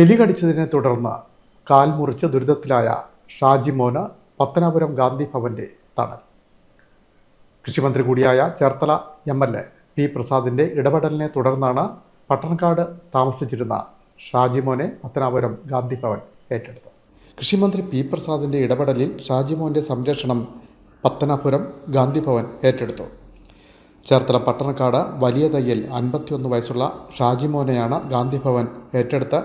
എലി കടിച്ചതിനെ തുടർന്ന് കാൽ മുറിച്ച് ദുരിതത്തിലായ ഷാജിമോന് പത്തനാപുരം ഗാന്ധി ഭവന്റെ തണൽ. കൃഷിമന്ത്രി കൂടിയായ Cherthala M L A P പ്രസാദിന്റെ ഇടപെടലിനെ തുടർന്നാണ് പട്ടണക്കാട് താമസിച്ചിരുന്ന ഷാജിമോനെ പത്തനാപുരം ഗാന്ധി ഭവൻ ഏറ്റെടുത്തത്. കൃഷിമന്ത്രി പി പ്രസാദിന്റെ ഇടപെടലിൽ ഷാജിമോന്റെ സംരക്ഷണം പത്തനാപുരം ഗാന്ധി ഭവൻ ഏറ്റെടുത്തു. ചേർത്തല പട്ടണക്കാട് വലിയ തയ്യൽ അൻപത്തിയൊന്ന് വയസ്സുള്ള ഷാജിമോനെയാണ് ഗാന്ധി ഭവൻ ഏറ്റെടുത്ത്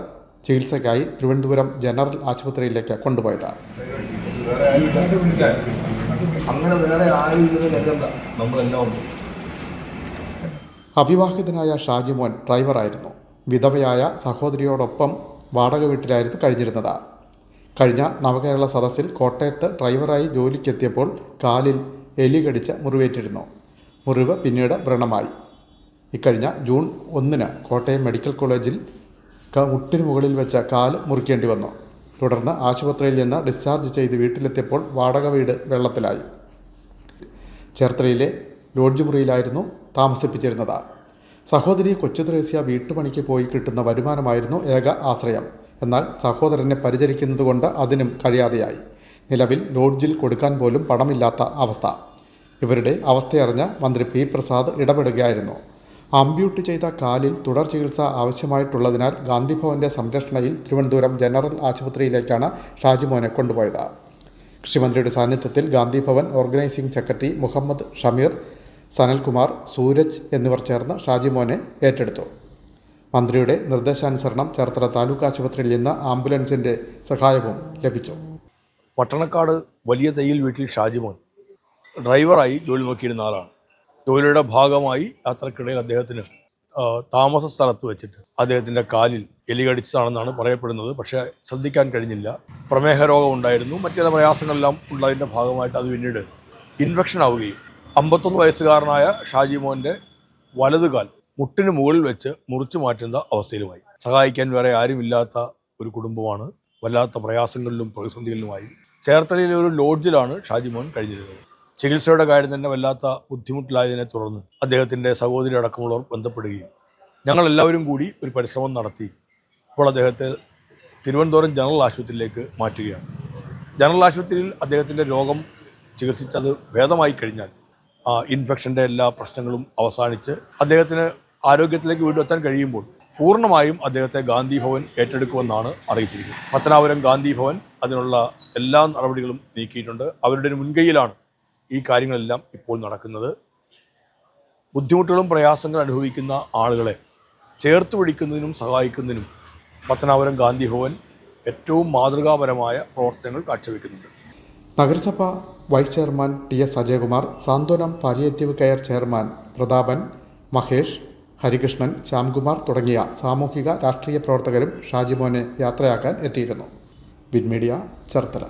ചികിത്സയ്ക്കായി തിരുവനന്തപുരം ജനറൽ ആശുപത്രിയിലേക്ക് കൊണ്ടുപോയത്. അങ്ങനെ വേറെ നമ്മളെല്ലാം അവിവാഹിതനായ ഷാജിമോൻ ഡ്രൈവറായിരുന്നു. വിധവയായ സഹോദരിയോടൊപ്പം വാടക വീട്ടിലായിരുന്നു കഴിഞ്ഞിരുന്നത്. കഴിഞ്ഞ നവകേരള സദസ്സിൽ കോട്ടയത്ത് ഡ്രൈവറായി ജോലിക്കെത്തിയപ്പോൾ കാലിൽ എലി കടിച്ച് മുറിവേറ്റിരുന്നു. മുറിവ് പിന്നീട് വ്രണമായി. ഇക്കഴിഞ്ഞ ജൂൺ ഒന്നിന് കോട്ടയം മെഡിക്കൽ കോളേജിൽ മുട്ടിന് മുകളിൽ വെച്ച കാൽ മുറിക്കേണ്ടി വന്നു. തുടർന്ന് ആശുപത്രിയിൽ നിന്ന് ഡിസ്ചാർജ് ചെയ്ത് വീട്ടിലെത്തിയപ്പോൾ വാടക വീട് വെള്ളത്തിലായി. ചേർത്തലയിലെ ലോഡ്ജ് മുറിയിലായിരുന്നു താമസിപ്പിച്ചിരുന്നത്. സഹോദരി കൊച്ചു ത്രേസ്യ വീട്ടുപണിക്ക് പോയി കിട്ടുന്ന വരുമാനമായിരുന്നു ഏക ആശ്രയം. എന്നാൽ സഹോദരനെ പരിചരിക്കുന്നതുകൊണ്ട് അതിനും കഴിയാതെയായി. നിലവിൽ ലോഡ്ജിൽ കൊടുക്കാൻ പോലും പണമില്ലാത്ത അവസ്ഥ. ഇവരുടെ അവസ്ഥയറിഞ്ഞ മന്ത്രി പി പ്രസാദ് ഇടപെടുകയായിരുന്നു. അമ്പ്യൂട്ട് ചെയ്ത കാലിൽ തുടർ ചികിത്സ ആവശ്യമായിട്ടുള്ളതിനാൽ ഗാന്ധിഭവന്റെ സംരക്ഷണയിൽ തിരുവനന്തപുരം ജനറൽ ആശുപത്രിയിലേക്കാണ് ഷാജിമോനെ കൊണ്ടുപോയത്. കൃഷിമന്ത്രിയുടെ സാന്നിധ്യത്തിൽ ഗാന്ധിഭവൻ ഓർഗനൈസിംഗ് സെക്രട്ടറി മുഹമ്മദ് ഷമീർ സനൽകുമാർ സൂരജ് എന്നിവർ ചേർന്ന് ഷാജിമോനെ ഏറ്റെടുത്തു. മന്ത്രിയുടെ നിർദ്ദേശാനുസരണം ചേർത്തല താലൂക്ക് ആശുപത്രിയിൽ നിന്ന് ആംബുലൻസിന്റെ സഹായവും ലഭിച്ചു. പട്ടണക്കാട് വലിയ തയ്യൽ വീട്ടിൽ ഷാജിമോൻ ഡ്രൈവറായി ജോലി നോക്കിയിരുന്ന ആളാണ്. ജോലിയുടെ ഭാഗമായി യാത്രക്കിടയിൽ അദ്ദേഹത്തിന് താമസ സ്ഥലത്ത് വെച്ചിട്ട് അദ്ദേഹത്തിന്റെ കാലിൽ എലി കടിച്ചതാണെന്നാണ് പറയപ്പെടുന്നത്. പക്ഷേ ശ്രദ്ധിക്കാൻ കഴിഞ്ഞില്ല. പ്രമേഹ രോഗം ഉണ്ടായിരുന്നു. മറ്റു ചില പ്രയാസങ്ങളെല്ലാം ഉള്ളതിന്റെ ഭാഗമായിട്ട് അത് പിന്നീട് ഇൻഫെക്ഷൻ ആവുകയും അമ്പത്തൊന്ന് വയസ്സുകാരനായ ഷാജി മോന്റെ വലതുകാൽ മുട്ടിന് മുകളിൽ വെച്ച് മുറിച്ചു മാറ്റുന്ന അവസ്ഥയിലുമായി. സഹായിക്കാൻ വേറെ ആരുമില്ലാത്ത ഒരു കുടുംബമാണ്. വല്ലാത്ത പ്രയാസങ്ങളിലും പ്രതിസന്ധികളിലുമായി. ചേർത്തലയിലെ ഒരു ലോഡ്ജിലാണ് ഷാജിമോൻ കഴിഞ്ഞിരുന്നത്. ചികിത്സയുടെ കാര്യം തന്നെ വല്ലാത്ത ബുദ്ധിമുട്ടിലായതിനെ തുടർന്ന് അദ്ദേഹത്തിന്റെ സഹോദരി അടക്കമുള്ളവർ ബന്ധപ്പെടുകയും ഞങ്ങളെല്ലാവരും കൂടി ഒരു പരിശ്രമം നടത്തി. ഇപ്പോൾ അദ്ദേഹത്തെ തിരുവനന്തപുരം ജനറൽ ആശുപത്രിയിലേക്ക് മാറ്റുകയാണ്. ജനറൽ ആശുപത്രിയിൽ അദ്ദേഹത്തിന്റെ രോഗം ചികിത്സിച്ചത് ഭേദമായി കഴിഞ്ഞാൽ ഇൻഫെക്ഷന്റെ എല്ലാ പ്രശ്നങ്ങളും അവസാനിച്ച് അദ്ദേഹത്തിന് ആരോഗ്യത്തിലേക്ക് വീണ്ടും എത്താൻ കഴിയുമ്പോൾ പൂർണമായും അദ്ദേഹത്തെ ഗാന്ധി ഭവൻ ഏറ്റെടുക്കുമെന്നാണ് അറിയിച്ചിരിക്കുന്നത്. പത്തനാപുരം ഗാന്ധി ഭവൻ അതിനുള്ള എല്ലാ നടപടികളും നീക്കിയിട്ടുണ്ട്. അവരുടെ മുൻകൈയിലാണ് ഈ കാര്യങ്ങളെല്ലാം ഇപ്പോൾ നടക്കുന്നത്. ബുദ്ധിമുട്ടുകളും പ്രയാസങ്ങളും അനുഭവിക്കുന്ന ആളുകളെ ചേർത്ത് പിടിക്കുന്നതിനും സഹായിക്കുന്നതിനും പത്തനാപുരം ഗാന്ധി ഭവൻ ഏറ്റവും മാതൃകാപരമായ പ്രവർത്തനങ്ങൾ കാഴ്ചവെക്കുന്നുണ്ട്. നഗരസഭ vice chairman T S Ajayakumar Santhwanam palliative care chairman Prathapan Mahesh Harikrishnan Shyamkumar തുടങ്ങിയ സാമൂഹിക രാഷ്ട്രീയ പ്രവർത്തകരും ഷാജിമോനെ യാത്രയാക്കാൻ എത്തിയിരുന്നു. ബിൻ മീഡിയ ചേർത്തല.